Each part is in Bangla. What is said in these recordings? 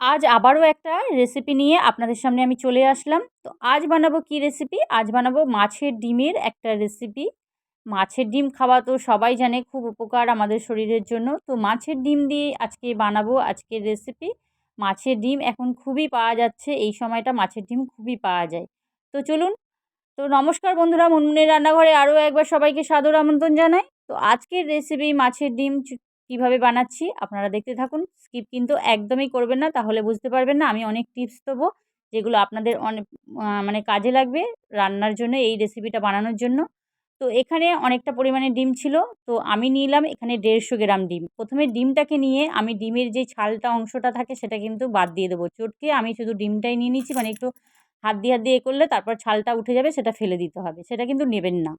আজ আবারও একটা রেসিপি নিয়ে আপনাদের সামনে আমি চলে আসলাম। তো আজ বানাবো কি রেসিপি আজ বানাবো মাছের ডিমের একটা রেসিপি মাছের ডিম খাওয়া তো সবাই জানে খুব উপকার আমাদের শরীরের জন্য। তো মাছের ডিম দিয়ে আজকে বানাবো আজকের রেসিপি মাছের ডিম এখন খুবই পাওয়া যাচ্ছে। এই সময়টা মাছের ডিম খুবই পাওয়া যায়। তো চলুন। তো নমস্কার বন্ধুরা, মুনমুনের রান্নাঘরে আরও একবার সবাইকে সাদর আমন্ত্রণ জানাই। তো আজকের রেসিপি মাছের ডিম কীভাবে বানাচ্ছি আপনারা দেখতে থাকুন। স্কিপ কিন্তু একদমই করবেন না, তাহলে বুঝতে পারবেন না। আমি অনেক টিপস দেবো যেগুলো আপনাদের অনেক মানে কাজে লাগবে রান্নার জন্য, এই রেসিপিটা বানানোর জন্য। তো এখানে অনেকটা পরিমাণে ডিম ছিল। তো আমি নিলাম এখানে দেড়শো গ্রাম ডিম। প্রথমে ডিমটাকে নিয়ে আমি ডিমের যে ছালটা অংশটা থাকে সেটা কিন্তু বাদ দিয়ে দেবো। চটকে আমি শুধু ডিমটাই নিয়ে নিচ্ছি মানে একটু হাত দিয়ে হাত দিয়ে করলে তারপর ছালটা উঠে যাবে, সেটা ফেলে দিতে হবে। সেটা কিন্তু নেবেন না।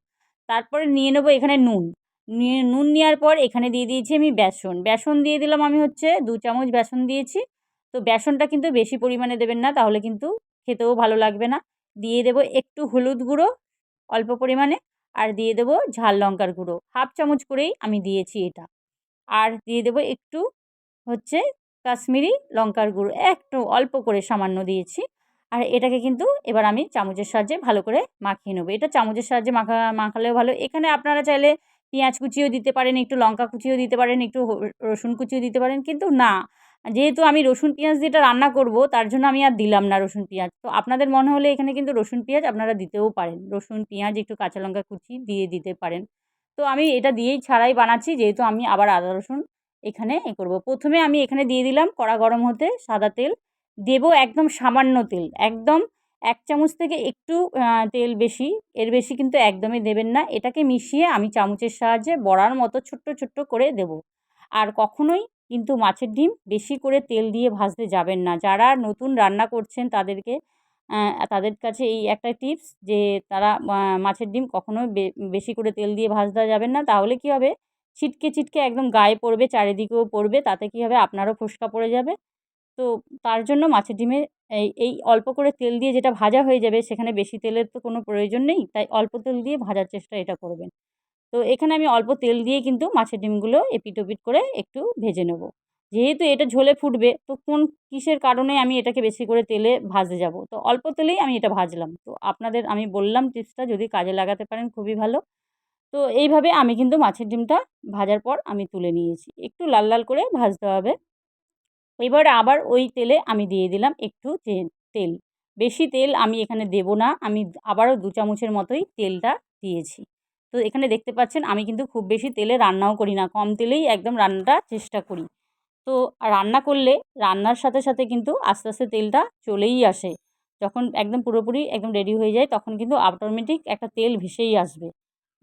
তারপরে নিয়ে নেব এখানে নুন। নিয়ে, নুন নেওয়ার পর এখানে দিয়ে দিয়েছি আমি বেসন। বেসন দিয়ে দিলাম আমি হচ্ছে দু চামচ বেসন দিয়েছি। তো বেসনটা কিন্তু বেশি পরিমাণে দেবেন না, তাহলে কিন্তু খেতেও ভালো লাগবে না। দিয়ে দেবো একটু হলুদ গুঁড়ো অল্প পরিমাণে আর দিয়ে দেবো ঝাল লঙ্কার গুঁড়ো। হাফ চামচ করেই আমি দিয়েছি এটা। আর দিয়ে দেবো একটু হচ্ছে কাশ্মীরি লঙ্কার গুঁড়ো, একটু অল্প করে সামান্য দিয়েছি। আর এটাকে কিন্তু এবার আমি চামচের সাহায্যে ভালো করে মাখিয়ে নেব। এটা চামচের সাহায্যে মাখা, মাখালেও ভালো। এখানে আপনারা চাইলে পেঁয়াজ কুচিও দিতে পারেন, একটু লঙ্কা কুচিও দিতে পারেন, একটু রসুন কুচিও দিতে পারেন, কিন্তু না। যেহেতু আমি রসুন পেঁয়াজ দিয়ে রান্না করব, তার জন্য আমি আর দিলাম না রসুন পেঁয়াজ। তো আপনাদের মনে হলে এখানে কিন্তু রসুন পেঁয়াজ আপনারা দিতেও পারেন। রসুন পেঁয়াজ, একটু কাঁচা লঙ্কা কুচি দিয়ে দিতে পারেন। তো আমি এটা দিয়েই ছাড়াই বানাচ্ছি, যেহেতু আমি আবার আদা রসুন এখানে এ করব। প্রথমে আমি এখানে দিয়ে দিলাম কড়া গরম হতে সাদা তেল। দেব একদম সামান্য তেল, একদম এক চামচ থেকে একটু তেল বেশি, এর বেশি কিন্তু একদমই দেবেন না। এটাকে মিশিয়ে আমি চামচের সাহায্যে বড়ার মতো ছোট্ট ছোট্ট করে দেব। আর কখনোই কিন্তু মাছের ডিম বেশি করে তেল দিয়ে ভাজতে যাবেন না। যারা নতুন রান্না করছেন তাদেরকে তাদের কাছে এই একটা টিপস যে, তারা মাছের ডিম কখনোই বেশি করে তেল দিয়ে ভাজতে যাবেন না। তাহলে কী হবে? ছিটকে ছিটকে একদম গায়ে পড়বে, চারিদিকেও পড়বে, তাতে কী হবে? আপনারও ফোসকা পড়ে যাবে। তো তার জন্য মাছের ডিমে এই এই অল্প করে তেল দিয়ে যেটা ভাজা হয়ে যাবে, সেখানে বেশি তেলের তো কোনো প্রয়োজন নেই, তাই অল্প তেল দিয়ে ভাজার চেষ্টা এটা করবেন। তো এখানে আমি অল্প তেল দিয়ে কিন্তু মাছের ডিমগুলো এপিট ওপিট করে একটু ভেজে নেব। যেহেতু এটা ঝোলে ফুটবে, তো কোন কিসের কারণে আমি এটাকে বেশি করে তেলে ভাজতে যাব? তো অল্প তেলেই আমি এটা ভাজলাম। তো আপনাদের, আমি বললাম টিপসটা, যদি কাজে লাগাতে পারেন খুবই ভালো। তো এইভাবে আমি কিন্তু মাছের ডিমটা ভাজার পর আমি তুলে নিয়েছি। একটু লাল লাল করে ভাজতে হবে। এবার আবার ওই তেলে আমি দিয়ে দিলাম একটু তেল। বেশি তেল আমি এখানে দেব না, আমি আবারও দু চামচের মতোই তেলটা দিয়েছি। তো এখানে দেখতে পাচ্ছেন আমি কিন্তু খুব বেশি তেলে রান্নাও করি না, কম তেলেই একদম রান্নাটা চেষ্টা করি। তো রান্না করলে রান্নার সাথে সাথে কিন্তু আস্তে আস্তে তেলটা চলেই আসে। যখন একদম পুরোপুরি একদম রেডি হয়ে যায় তখন কিন্তু অটোমেটিক একটা তেল ভেসেই আসবে,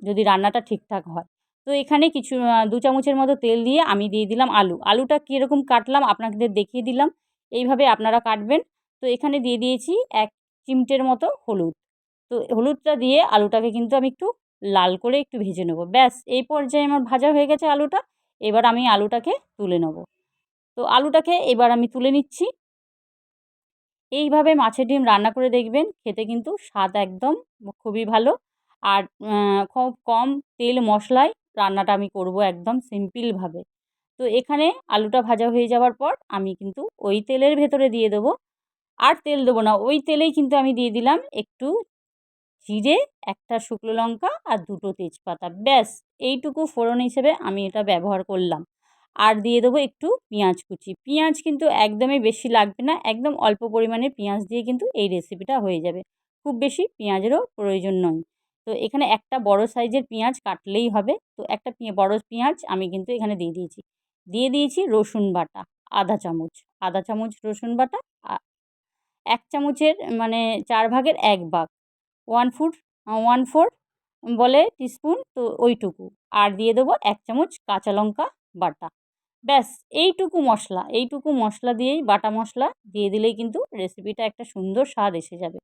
যদি রান্নাটা ঠিকঠাক হয়। তো এখানে কিছু দু চামচের মতো তেল দিয়ে আমি দিয়ে দিলাম আলু। আলুটা কীরকম কাটলাম আপনাদের দেখিয়ে দিলাম। এইভাবে আপনারা কাটবেন। তো এখানে দিয়ে দিয়েছি এক চিমটের মতো হলুদ। তো হলুদটা দিয়ে আলুটাকে কিন্তু আমি একটু লাল করে একটু ভেজে নেব। ব্যাস, এই পর্যায়ে আমার ভাজা হয়ে গেছে আলুটা। এবার আমি আলুটাকে তুলে নেব। তো আলুটাকে এবার আমি তুলে নিচ্ছি। এইভাবে মাছের ডিম রান্না করে দেখবেন, খেতে কিন্তু স্বাদ একদম খুবই ভালো। আর খুব কম তেল মশলায় রান্নাটা আমি করব একদম সিম্পলভাবে তো এখানে আলুটা ভাজা হয়ে যাওয়ার পর আমি কিন্তু ওই তেলের ভেতরে দিয়ে দেবো। আর তেল দেবো না, ওই তেলেই কিন্তু আমি দিয়ে দিলাম একটু জিরে, একটা শুকনো লঙ্কা আর দুটো তেজপাতা। ব্যাস, এইটুকু ফোড়ন হিসেবে আমি এটা ব্যবহার করলাম। আর দিয়ে দেবো একটু পেঁয়াজ কুচি। পেঁয়াজ কিন্তু একদমই বেশি লাগবে না, একদম অল্প পরিমাণে পেঁয়াজ দিয়ে কিন্তু এই রেসিপিটা হয়ে যাবে। খুব বেশি পেঁয়াজেরও প্রয়োজন নয়। তো এখানে একটা বড় সাইজের পেঁয়াজ কাটলেই হবে। তো একটা বড় পেঁয়াজ আমি কিন্তু এখানে দিয়ে দিয়েছি। দিয়ে দিয়েছি রসুন বাটা, আধা চামচ আধা চামচ রসুন বাটা এক চামচের মানে চার ভাগের এক ভাগ। ওয়ান ফুট ওয়ান ফোর বলে টিস্পুন তো ওইটুকু। আর দিয়ে দেবো এক চামচ কাঁচা লঙ্কা বাটা। ব্যাস, এইটুকু মশলা এইটুকু মশলা দিয়েই বাটা মশলা দিয়ে দিলেই কিন্তু রেসিপিটা একটা সুন্দর স্বাদ এসে যাবে।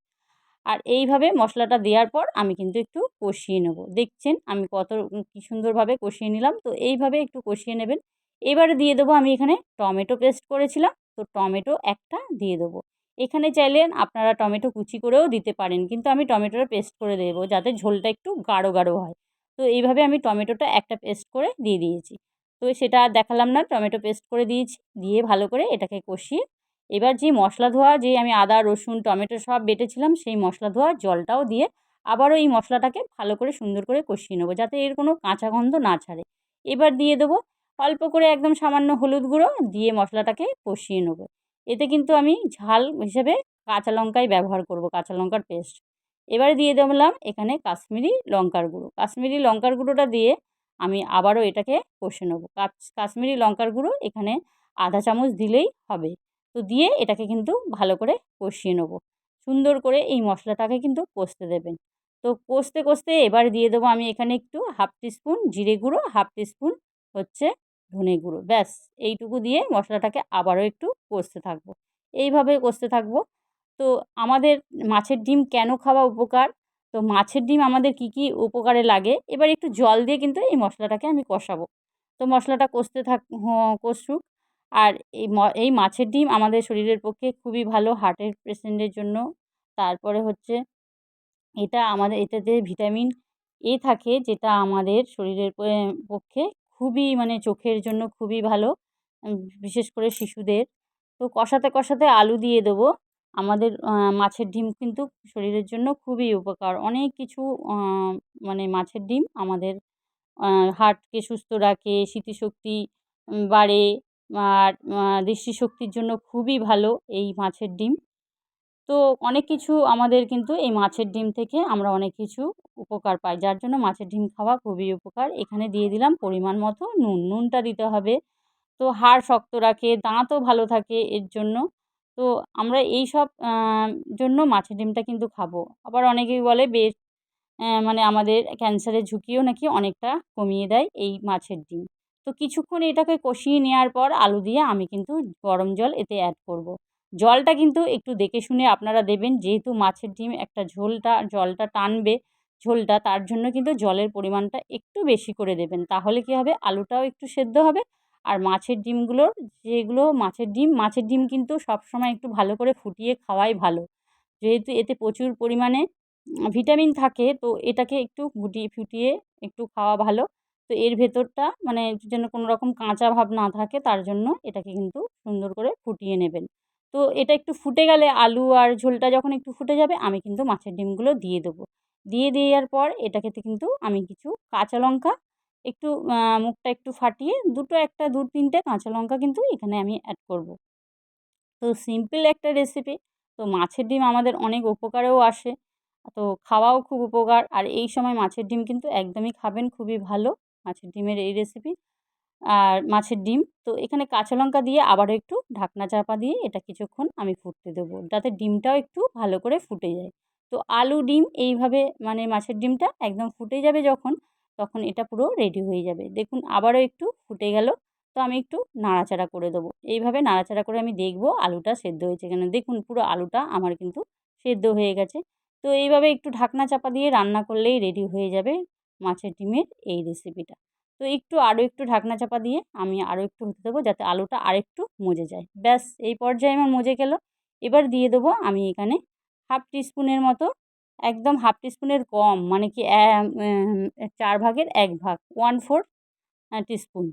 আর এইভাবে মশলাটা দেওয়ার পর আমি কিন্তু একটু কষিয়ে নেব। দেখছেন আমি কত কী সুন্দরভাবে কষিয়ে নিলাম। তো এইভাবে একটু কষিয়ে নেবেন। এবারে দিয়ে দেবো আমি এখানে টমেটো পেস্ট করেছিলাম। তো টমেটো একটা দিয়ে দেবো। এখানে চাইলেন আপনারা টমেটো কুচি করেও দিতে পারেন। কিন্তু আমি টমেটোটা পেস্ট করে দেবো যাতে ঝোলটা একটু গাঢ় গাঢ় হয়। তো এইভাবে আমি টমেটোটা একটা পেস্ট করে দিয়ে দিয়েছি। তো সেটা দেখালাম না। টমেটো পেস্ট করে দিয়েছি। দিয়ে ভালো করে এটাকে কষিয়ে এবার যে মশলা ধোয়া, যে আমি আদা, রসুন, টমেটো সব বেটেছিলাম, সেই মশলা ধোয়া জলটাও দিয়ে আবারও এই মশলাটাকে ভালো করে সুন্দর করে কষিয়ে নেব যাতে এর কোনো কাঁচা গন্ধ না ছাড়ে। এবার দিয়ে দেবো অল্প করে একদম সামান্য হলুদ গুঁড়ো দিয়ে মশলাটাকে কষিয়ে নেব। এতে কিন্তু আমি ঝাল হিসেবে কাঁচা লঙ্কাই ব্যবহার করব, কাঁচা লঙ্কার পেস্ট। এবারে দিয়ে দিলাম এখানে কাশ্মীরি লঙ্কার গুঁড়ো। কাশ্মীরি লঙ্কার গুঁড়োটা দিয়ে আমি আবারও এটাকে কষে নেব। কাশ্মীরি লঙ্কার গুঁড়ো এখানে আধা চামচ দিলেই হবে। তো দিয়ে এটাকে কিন্তু ভালো করে কষিয়ে নেব। সুন্দর করে এই মশলাটাকে কিন্তু কষতে দেবেন। তো কষতে কষতে এবার দিয়ে দেবো আমি এখানে একটু হাফ টিস্পুন জিরে গুঁড়ো, হাফ টিস্পুন হচ্ছে ধনে গুঁড়ো। ব্যাস, এইটুকু দিয়ে মশলাটাকে আবারও একটু কষতে থাকব। এইভাবে কষতে থাকব। তো আমাদের মাছের ডিম কেন খাওয়া উপকার? তো মাছের ডিম আমাদের কী কী উপকারে লাগে? এবার একটু জল দিয়ে কিন্তু এই মশলাটাকে আমি কষাবো। তো মশলাটা কষতে থাক কষুক। আর এই এই মাছের ডিম আমাদের শরীরের পক্ষে খুবই ভালো হার্টের পেশেন্টের জন্য। তারপরে হচ্ছে এটা আমাদের, এটাতে ভিটামিন এ থাকে যেটা আমাদের শরীরের পক্ষে খুবই মানে চোখের জন্য খুবই ভালো বিশেষ করে শিশুদের। তো কষাতে কষাতে আলু দিয়ে দেবো। আমাদের মাছের ডিম কিন্তু শরীরের জন্য খুবই উপকার। অনেক কিছু মানে মাছের ডিম আমাদের হার্টকে সুস্থ রাখে, স্মৃতিশক্তি বাড়ে। আর দৃষ্টিশক্তির জন্য খুবই ভালো এই মাছের ডিম। তো অনেক কিছু আমাদের কিন্তু এই মাছের ডিম থেকে আমরা অনেক কিছু উপকার পাই। যার জন্য মাছের ডিম খাওয়া খুবই উপকার। এখানে দিয়ে দিলাম পরিমাণ মতো নুন। নুনটা দিতে হবে। তো হাড় শক্ত রাখে, দাঁতও ভালো থাকে এর জন্য। তো আমরা এই সব জন্য মাছের ডিমটা কিন্তু খাব। আবার অনেকেই বলে বেশ মানে আমাদের ক্যান্সারের ঝুঁকিও নাকি অনেকটা কমিয়ে দেয় এই মাছের ডিম। তো কিছুক্ষণ এটাকে কষিয়ে নেওয়ার পর আলু দিয়ে আমি কিন্তু গরম জল এতে অ্যাড করব। জলটা কিন্তু একটু দেখে শুনে আপনারা দেবেন, যেহেতু মাছের ডিম একটা ঝোলটা, জলটা টানবে ঝোলটা, তার জন্য কিন্তু জলের পরিমাণটা একটু বেশি করে দেবেন। তাহলে কী হবে? আলুটাও একটু সেদ্ধ হবে আর মাছের ডিমগুলোর যেগুলো মাছের ডিম মাছের ডিম কিন্তু সবসময় একটু ভালো করে ফুটিয়ে খাওয়াই ভালো। যেহেতু এতে প্রচুর পরিমাণে ভিটামিন থাকে, তো এটাকে একটু ফুটিয়ে ফুটিয়ে একটু খাওয়া ভালো। তো এর ভেতরটা মানে যেন কোনো রকম কাঁচা ভাব না থাকে, তার জন্য এটাকে কিন্তু সুন্দর করে ফুটিয়ে নেবেন। তো এটা একটু ফুটে গেলে আলু আর ঝোলটা যখন একটু ফুটে যাবে, আমি কিন্তু মাছের ডিমগুলো দিয়ে দেবো। দিয়ে দেওয়ার পর এটাকে কিন্তু আমি কিছু কাঁচা লঙ্কা, একটু মুখটা একটু ফাটিয়ে দুটো একটা দু তিনটে কাঁচা লঙ্কা কিন্তু এখানে আমি অ্যাড করব। তো সিম্পল একটা রেসিপি তো মাছের ডিম আমাদের অনেক উপকারেও আসে। তো খাওয়াও খুব উপকার, আর এই সময় মাছের ডিম কিন্তু একদমই খাবেন, খুবই ভালো। মাছের ডিমের এই রেসিপি আর মাছের ডিম। তো এখানে কাঁচা লঙ্কা দিয়ে আবারও একটু ঢাকনা চাপা দিয়ে এটা কিছুক্ষণ আমি ফুটতে দেবো। যাতে ডিমটাও একটু ভালো করে ফুটে যায়। তো আলু, ডিম এইভাবে মানে মাছের ডিমটা একদম ফুটে যাবে যখন, তখন এটা পুরো রেডি হয়ে যাবে। দেখুন আবারও একটু ফুটে গেল। তো আমি একটু নাড়াচাড়া করে দেবো। এইভাবে নাড়াচাড়া করে আমি দেখব আলুটা সেদ্ধ হয়েছে কেন। দেখুন পুরো আলুটা আমার কিন্তু সেদ্ধ হয়ে গেছে। তো এইভাবে একটু ঢাকনা চাপা দিয়ে রান্না করলেই রেডি হয়ে যাবে। মাছের ডিমের এই রেসিপিটা তো একটু আরও একটু ঢাকনা চাপা দিয়ে আমি আরও একটু হতে দেবো যাতে আলুটা আরেকটু মজে যায়। ব্যাস, এই পর্যায়ে আমার মজে গেল। এবার দিয়ে দেবো আমি এখানে হাফ টিস্পুনের মতো, একদম হাফ টিস্পুনের কম মানে কি চার ভাগের এক ভাগ ওয়ান ফোর টিস্পুন,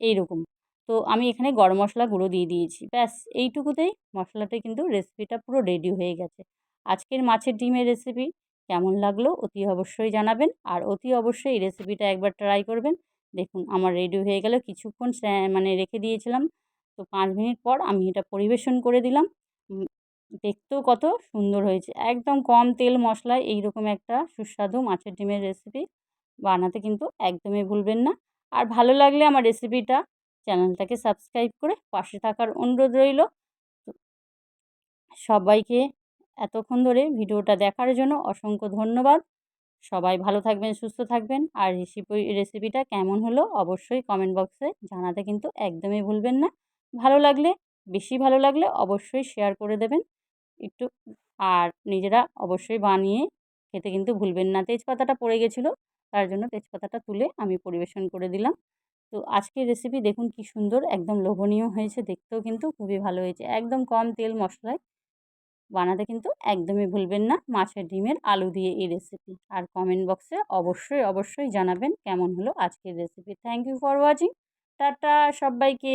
এইরকম। তো আমি এখানে গরম মশলা গুঁড়ো দিয়ে দিয়েছি। ব্যাস, এইটুকুতেই মশলাটা কিন্তু রেসিপিটা পুরো রেডি হয়ে গেছে। আজকের মাছের ডিমের রেসিপি কেমন লাগল অতি অবশ্যই জানাবেন। আর অতি অবশ্যই এই রেসিপিটা একবার ট্রাই করবেন। দেখুন, আমার রেডি হয়ে গেল। কিছুক্ষণ মানে রেখে দিয়েছিলাম। তো পাঁচ মিনিট পর আমি এটা পরিবেশন করে দিলাম। দেখতেও কত সুন্দর হয়েছে। একদম কম তেল মশলায় এইরকম একটা সুস্বাদু মাছের ডিমের রেসিপি বানাতে কিন্তু একদমই ভুলবেন না। আর ভালো লাগলে আমার রেসিপিটা চ্যানেলটাকে সাবস্ক্রাইব করে পাশে থাকার অনুরোধ রইল। সবাইকে এতক্ষণ ধরে ভিডিওটা দেখার জন্য অসংখ্য ধন্যবাদ। সবাই ভালো থাকবেন, সুস্থ থাকবেন। আর রেসিপি, রেসিপিটা কেমন হলো অবশ্যই কমেন্ট বক্সে জানাতে কিন্তু একদমই ভুলবেন না। ভালো লাগলে, বেশি ভালো লাগলে অবশ্যই শেয়ার করে দেবেন। একটু, আর নিজেরা অবশ্যই বানিয়ে খেতে কিন্তু ভুলবেন না। তেজপাতাটা পড়ে গেছিল, তার জন্য তেজপাতাটা তুলে আমি পরিবেশন করে দিলাম। তো আজকের রেসিপি দেখুন কি সুন্দর, একদম লোভনীয় হয়েছে। দেখতেও কিন্তু খুবই ভালো হয়েছে। একদম কম তেল মশলায় বানাতে কিন্তু একদমই ভুলবেন না। মাছের ডিমের আলু দিয়ে এই রেসিপি আর কমেন্ট বক্সে অবশ্যই অবশ্যই জানাবেন কেমন হলো আজকের recipe thank you for watching tata সবাইকে।